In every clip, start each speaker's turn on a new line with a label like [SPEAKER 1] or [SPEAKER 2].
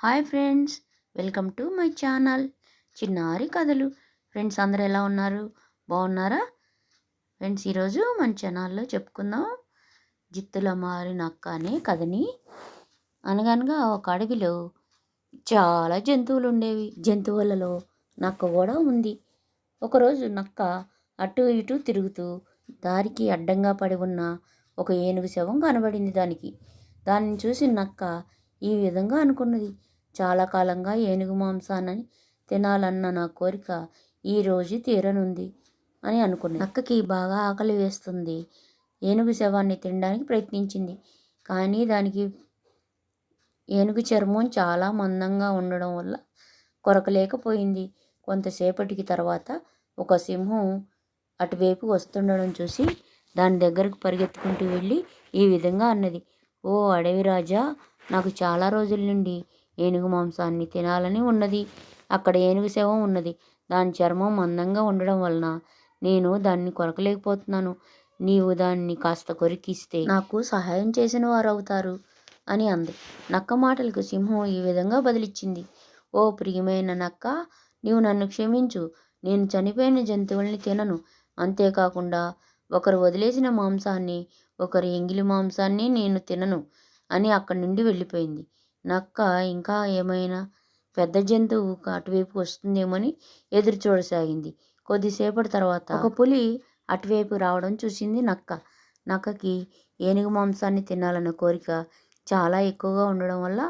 [SPEAKER 1] Hi friends welcome to my channel. చిన్నారి కథలు. Friends అందరు ఎలా ఉన్నారు? బాగున్నారా? ఫ్రెండ్స్ ఈరోజు మన ఛానల్లో చెప్పుకుందాం. జిత్తుల మారిన అక్క అనే కథని. అనగనగా ఒక అడవిలో చాలా జంతువులు ఉండేవి జంతువులలో నక్క కూడా ఉంది. ఒకరోజు నక్క అటు ఇటు తిరుగుతూ దారికి అడ్డంగా పడి ఉన్న ఒక ఏనుగు శవం కనబడింది దానికి. దాన్ని చూసి నక్క ఈ విధంగా అనుకున్నది. చాలా కాలంగా ఏనుగు మాంసాన్ని తినాలన్న నా కోరిక ఈరోజు తీరనుంది అని అనుకున్నాను. అక్కకి బాగా ఆకలి వేస్తుంది. ఏనుగు శవాన్ని తినడానికి ప్రయత్నించింది. కానీ దానికి ఏనుగు చర్మం చాలా మందంగా ఉండడం వల్ల కొరకలేకపోయింది. కొంతసేపటికి తర్వాత ఒక సింహం అటువైపు వస్తుండడం చూసి దాని దగ్గరకు పరిగెత్తుకుంటూ వెళ్ళి ఈ విధంగా అన్నది. ఓ అడవి రాజా నాకు చాలా రోజుల నుండి ఏనుగు మాంసాన్ని తినాలని ఉన్నది. అక్కడ ఏనుగు శవం ఉన్నది. దాని చర్మం మందంగా ఉండడం వలన నేను దాన్ని కొరకలేకపోతున్నాను. నీవు దాన్ని కాస్త కొరికిస్తే నాకు సహాయం చేసిన వారు అవుతారు అని అంది. నక్క మాటలకు సింహం ఈ విధంగా బదిలిచ్చింది. ఓ ప్రియమైన నక్క నీవు నన్ను క్షమించు. నేను చనిపోయిన జంతువుల్ని తినను. అంతేకాకుండా ఒకరు వదిలేసిన మాంసాన్ని ఒకరి ఎంగిలి మాంసాన్ని నేను తినను అని అక్కడి నుండి వెళ్ళిపోయింది. నక్క ఇంకా ఏమైనా పెద్ద జంతువు అటువైపు వస్తుందేమని ఎదురు చూడసాగింది. కొద్దిసేపటి తర్వాత ఒక పులి అటువైపు రావడం చూసింది నక్క. నక్కకి ఏనుగు మాంసాన్ని తినాలన్న కోరిక చాలా ఎక్కువగా ఉండడం వల్ల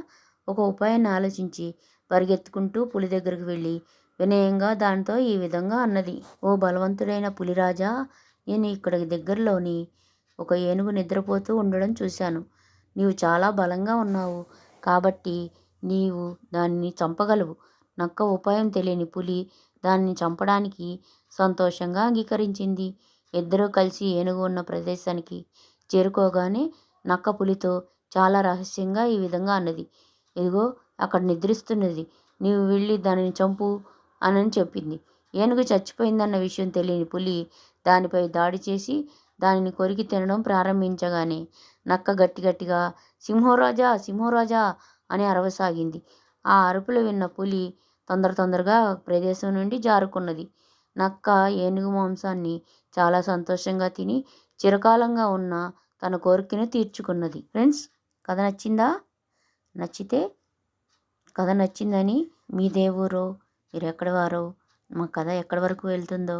[SPEAKER 1] ఒక ఉపాయాన్ని ఆలోచించి పరిగెత్తుకుంటూ పులి దగ్గరికి వెళ్ళి వినయంగా దానితో ఈ విధంగా అన్నది. ఓ బలవంతుడైన పులిరాజా నేను ఇక్కడ దగ్గరలోని ఒక ఏనుగు నిద్రపోతూ ఉండడం చూశాను. నీవు చాలా బలంగా ఉన్నావు. కాబట్టి నీవు దాన్ని చంపగలవు. నక్క ఉపాయం తెలియని పులి దాన్ని చంపడానికి సంతోషంగా అంగీకరించింది. ఇద్దరూ కలిసి ఏనుగు ఉన్న ప్రదేశానికి చేరుకోగానే నక్క పులితో చాలా రహస్యంగా ఈ విధంగా అన్నది. ఇదిగో అక్కడ నిద్రిస్తున్నది. నీవు వెళ్ళి దానిని చంపు అని చెప్పింది. ఏనుగు చచ్చిపోయిందన్న విషయం తెలియని పులి దానిపై దాడి చేసి దానిని కొరికి తినడం ప్రారంభించగానే నక్క గట్టి గట్టిగా సింహరాజా సింహరాజా అని అరవసాగింది. ఆ అరుపులు విన్న పులి తొందర తొందరగా ప్రదేశం నుండి జారుకున్నది. నక్క ఏనుగు మాంసాన్ని చాలా సంతోషంగా తిని చిరకాలంగా ఉన్న తన కోరికను తీర్చుకున్నది. ఫ్రెండ్స్ కథ నచ్చిందా? నచ్చితే కథ నచ్చిందని మీ దేవురో మీరు ఎక్కడి వారో మా కథ ఎక్కడి వరకు వెళ్తుందో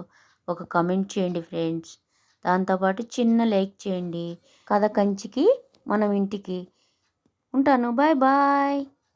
[SPEAKER 1] ఒక కమెంట్ చేయండి ఫ్రెండ్స్. దాంతోపాటు చిన్న లైక్ చేయండి. కథ కంచికి మనం ఇంటికి. ఉంటాను. Bye bye.